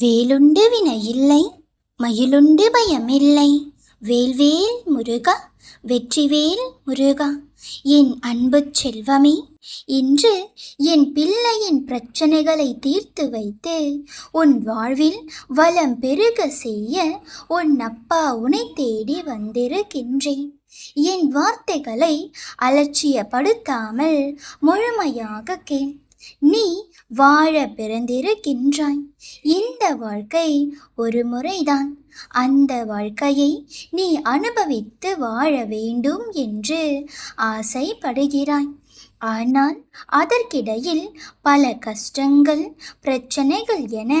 வேலுண்டு வினையில்லை மயிலுண்டு பயமில்லை. வேல்வேல் முருகா வெற்றிவேல் முருகா என் அன்பு செல்வமே இன்று என் பிள்ளையின் பிரச்சனைகளை தீர்த்து வைத்து உன் வாழ்வில் வளம் பெருக செய்ய உன் அப்பா உனை தேடி வந்திருக்கின்றேன். என் வார்த்தைகளை அலட்சியப்படுத்தாமல் முழுமையாக கேள். நீ வாழ பிறந்திருக்கின்றாய். இந்த வாழ்க்கை ஒரு முறைதான். அந்த வாழ்க்கையை நீ அனுபவித்து வாழ வேண்டும் என்று ஆசைப்படுகிறாய். ஆனால் அதற்கிடையில் பல கஷ்டங்கள் பிரச்சனைகள் என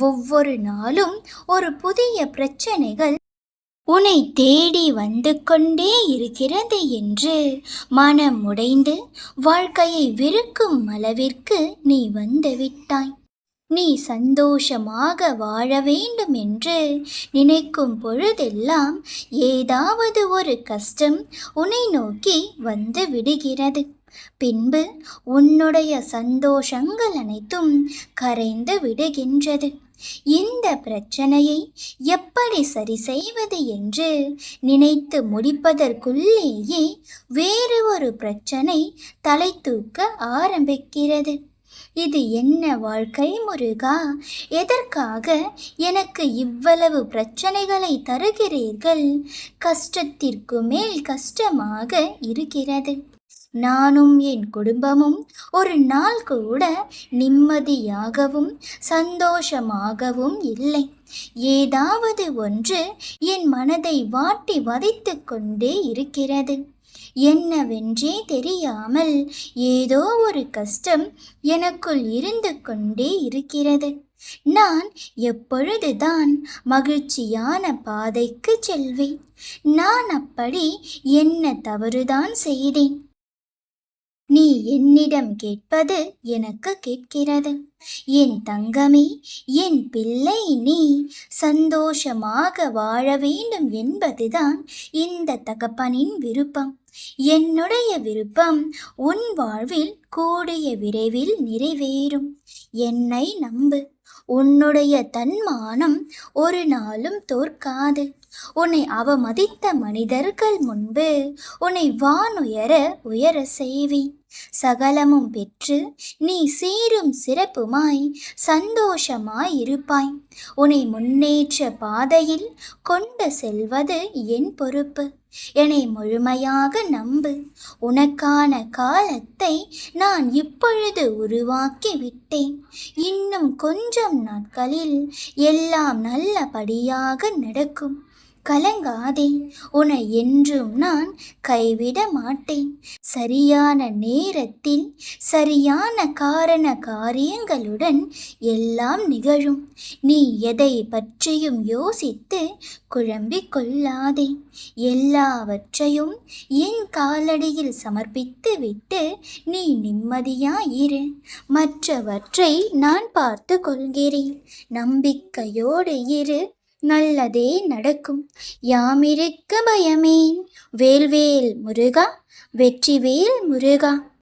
ஒவ்வொரு நாளும் ஒரு புதிய பிரச்சனைகள் உன்னை தேடி வந்து கொண்டே இருக்கிறது என்று மனம் உடைந்து வாழ்க்கையை வெறுக்கும் அளவிற்கு நீ வந்து விட்டாய். நீ சந்தோஷமாக வாழ வேண்டும் என்று நினைக்கும் பொழுதெல்லாம் ஏதாவது ஒரு கஷ்டம் உன்னை நோக்கி வந்து விடுகிறது. பின்பு உன்னுடைய சந்தோஷங்கள் அனைத்தும் கரைந்து விடுகின்றது. இந்த பிரச்சனையை எப்படி சரி செய்வது என்று நினைத்து முடிப்பதற்குள்ளேயே வேறு ஒரு பிரச்சனை தலை தூக்க ஆரம்பிக்கிறது. இது என்ன வாழ்க்கை முருகா? எதற்காக எனக்கு இவ்வளவு பிரச்சனைகளை தருகிறீர்கள்? கஷ்டத்திற்கு மேல் கஷ்டமாக இருக்கிறது. நானும் என் குடும்பமும் ஒரு நாள் கூட நிம்மதியாகவும் சந்தோஷமாகவும் இல்லை. ஏதாவது ஒன்று என் மனதை வாட்டி வதைத்து கொண்டே இருக்கிறது. என்னவென்றே தெரியாமல் ஏதோ ஒரு கஷ்டம் எனக்குள் இருந்து கொண்டே இருக்கிறது. நான் எப்பொழுதுதான் மகிழ்ச்சியான பாதைக்கு செல்வேன். நான் அப்படி என்ன தவறுதான் செய்தேன்? நீ என்னிடம் கேட்பது எனக்கு கேட்கிறது. என் தங்கமே என் பிள்ளை நீ சந்தோஷமாக வாழ வேண்டும் என்பதுதான் இந்த தகப்பனின் விருப்பம். என்னுடைய விருப்பம் உன் வாழ்வில் கூடிய விரைவில் நிறைவேறும். என்னை நம்பு. உன்னுடைய தன்மானம் ஒரு நாளும் தோற்காது. உன்னை அவமதித்த மனிதர்கள் முன்பு உன்னை வானுயர உயர செய்வேன் சகலமும் பெற்று நீ சீரும் சிறப்புமாய் சந்தோஷமாய் இருப்பாய் உன்னை முன்னேற்ற பாதையில் கொண்டு செல்வது என் பொறுப்பு. என்னை முழுமையாக நம்பு. உனக்கான காலத்தை நான் இப்பொழுது உருவாக்கி விட்டேன் இன்னும் கொஞ்சம் நாட்களில் எல்லாம் நல்லபடியாக நடக்கும். கலங்காதே உன்னை என்றும் நான் கைவிட மாட்டேன். சரியான நேரத்தில் சரியான காரண காரியங்களுடன் எல்லாம் நிகழும். நீ எதை பற்றியும் யோசித்து குழம்பிக் கொள்ளாதே. எல்லாவற்றையும் என் காலடியில் சமர்ப்பித்து விட்டு நீ நிம்மதியாயிரு. மற்றவற்றை நான் பார்த்து கொள்கிறேன். நம்பிக்கையோடு இரு. நல்லதே நடக்கும். யாமிருக்க பயமேன் வேல்வேல் முருகா வெற்றிவேல் முருகா.